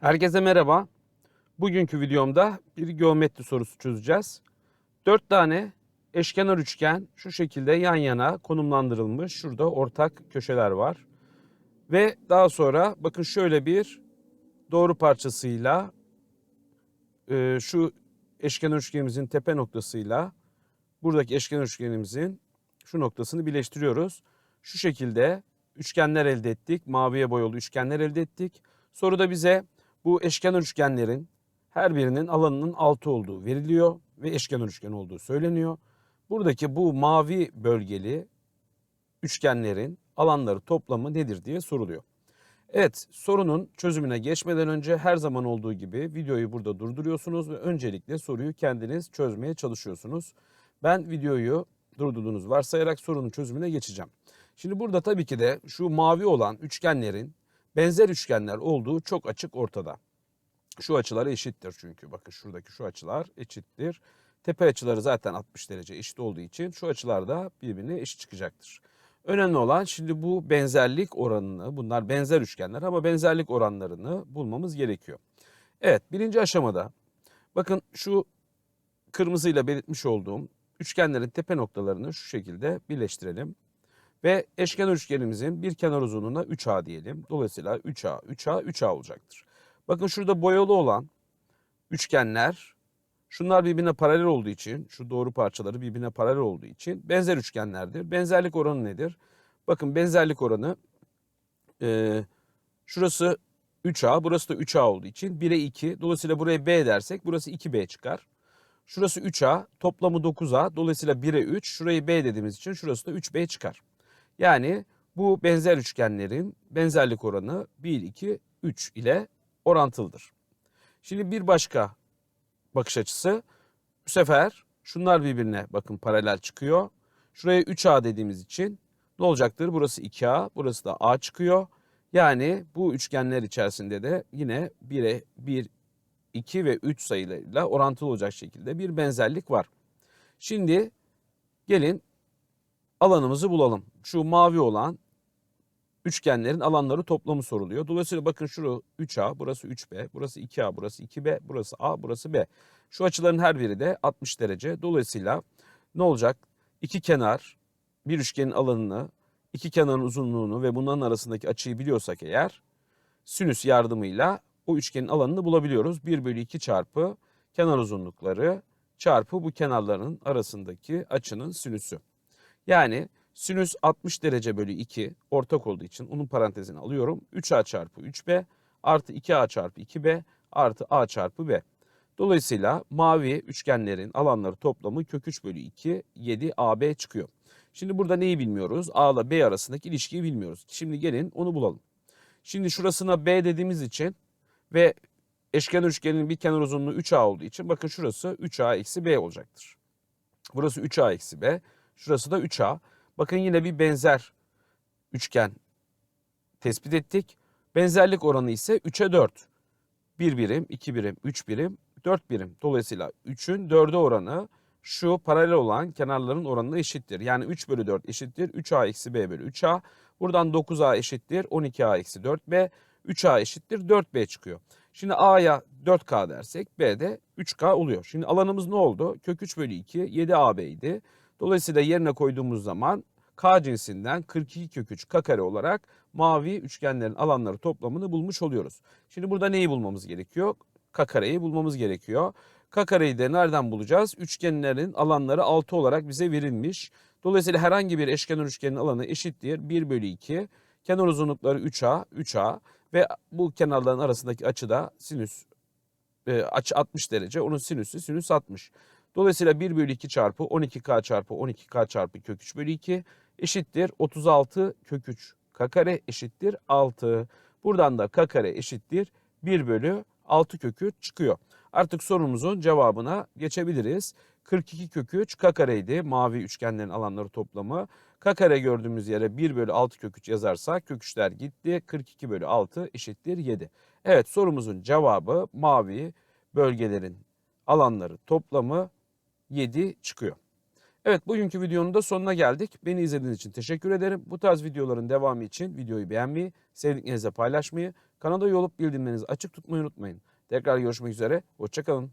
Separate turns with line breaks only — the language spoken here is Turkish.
Herkese merhaba. Bugünkü videomda bir geometri sorusu çözeceğiz. Dört tane eşkenar üçgen şu şekilde yan yana konumlandırılmış. Şurada ortak köşeler var. Ve daha sonra bakın şöyle bir doğru parçasıyla e, şu eşkenar üçgenimizin tepe noktasıyla buradaki eşkenar üçgenimizin şu noktasını birleştiriyoruz. Şu şekilde üçgenler elde ettik. Maviye boyalı üçgenler elde ettik. Soruda bize bu eşkenar üçgenlerin her birinin alanının 6 olduğu veriliyor ve eşkenar üçgen olduğu söyleniyor. Buradaki bu mavi bölgeli üçgenlerin alanları toplamı nedir diye soruluyor. Evet sorunun çözümüne geçmeden önce her zaman olduğu gibi videoyu burada durduruyorsunuz ve öncelikle soruyu kendiniz çözmeye çalışıyorsunuz. Ben videoyu durdurduğunuz varsayarak sorunun çözümüne geçeceğim. Şimdi burada tabii ki de şu mavi olan üçgenlerin benzer üçgenler olduğu çok açık ortada. Şu açılar eşittir çünkü. Bakın şuradaki şu açılar eşittir. Tepe açıları zaten 60 derece eşit olduğu için şu açılar da birbirine eşit çıkacaktır. Önemli olan şimdi bu benzerlik oranını, bunlar benzer üçgenler ama benzerlik oranlarını bulmamız gerekiyor. Evet birinci aşamada bakın şu kırmızıyla belirtmiş olduğum üçgenlerin tepe noktalarını şu şekilde birleştirelim. Ve eşkenar üçgenimizin bir kenar uzunluğuna 3A diyelim. Dolayısıyla 3A, 3A, 3A olacaktır. Bakın şurada boyalı olan üçgenler şunlar birbirine paralel olduğu için şu doğru parçaları birbirine paralel olduğu için benzer üçgenlerdir. Benzerlik oranı nedir? Bakın benzerlik oranı e, şurası 3A burası da 3A olduğu için 1'e 2 dolayısıyla buraya B dersek burası 2B çıkar. Şurası 3A toplamı 9A dolayısıyla 1'e 3 şurayı B dediğimiz için şurası da 3B çıkar. Yani bu benzer üçgenlerin benzerlik oranı 1, 2, 3 ile orantılıdır. Şimdi bir başka bakış açısı bu sefer şunlar birbirine bakın paralel çıkıyor. Şuraya 3A dediğimiz için ne olacaktır? Burası 2A, burası da A çıkıyor. Yani bu üçgenler içerisinde de yine 1'e 1, 2 ve 3 sayılarıyla orantılı olacak şekilde bir benzerlik var. Şimdi gelin alanımızı bulalım. Şu mavi olan üçgenlerin alanları toplamı soruluyor. Dolayısıyla bakın şuru 3A, burası 3B, burası 2A, burası 2B, burası A, burası B. Şu açıların her biri de 60 derece. Dolayısıyla ne olacak? İki kenar bir üçgenin alanını, iki kenarın uzunluğunu ve bunların arasındaki açıyı biliyorsak eğer sinüs yardımıyla o üçgenin alanını bulabiliyoruz. 1 bölü 2 çarpı kenar uzunlukları çarpı bu kenarların arasındaki açının sinüsü. Yani sinüs 60 derece bölü 2 ortak olduğu için onun parantezini alıyorum. 3a çarpı 3b artı 2a çarpı 2b artı a çarpı b. Dolayısıyla mavi üçgenlerin alanları toplamı kök 3 bölü 2 7 ab çıkıyor. Şimdi burada neyi bilmiyoruz? A ile B arasındaki ilişkiyi bilmiyoruz. Şimdi gelin onu bulalım. Şimdi şurasına B dediğimiz için ve eşkenar üçgenin bir kenar uzunluğu 3A olduğu için bakın şurası 3A eksi B olacaktır. Burası 3A eksi B. Şurası da 3A. Bakın yine bir benzer üçgen tespit ettik. Benzerlik oranı ise 3'e 4. 1 birim, 2 birim, 3 birim, 4 birim. Dolayısıyla 3'ün 4'e oranı şu paralel olan kenarların oranına eşittir. Yani 3 bölü 4 eşittir 3A eksi B bölü 3A. Buradan 9A eşittir 12A eksi 4B. 3A eşittir 4B çıkıyor. Şimdi A'ya 4K dersek B'de 3K oluyor. Şimdi alanımız ne oldu? Kök 3 bölü 2 7AB idi. Dolayısıyla yerine koyduğumuz zaman K cinsinden 42 kök 3 K kare olarak mavi üçgenlerin alanları toplamını bulmuş oluyoruz. Şimdi burada neyi bulmamız gerekiyor? K kareyi bulmamız gerekiyor. K kareyi de nereden bulacağız? Üçgenlerin alanları 6 olarak bize verilmiş. Dolayısıyla herhangi bir eşkenar üçgenin alanı eşittir 1 bölü 2. Kenar uzunlukları 3A, 3A ve bu kenarların arasındaki açı da sinüs e, açı 60 derece. Onun sinüsü sinüs 60. Dolayısıyla 1 bölü 2 çarpı 12k çarpı 12k çarpı kök 3 bölü 2 eşittir 36 kök 3 k kare eşittir 6. Buradan da k kare eşittir 1 bölü 6 kök 3 çıkıyor. Artık sorumuzun cevabına geçebiliriz. 42 kök 3 k kareydi mavi üçgenlerin alanları toplamı. K kare gördüğümüz yere 1 bölü 6 kök 3 yazarsak kök 3'ler gitti. 42 bölü 6 eşittir 7. Evet sorumuzun cevabı mavi bölgelerin alanları toplamı 7 çıkıyor. Evet bugünkü videonun da sonuna geldik. Beni izlediğiniz için teşekkür ederim. Bu tarz videoların devamı için videoyu beğenmeyi, sevdiklerinizle paylaşmayı, kanala üye olup bildirimlerinizi açık tutmayı unutmayın. Tekrar görüşmek üzere, hoşçakalın.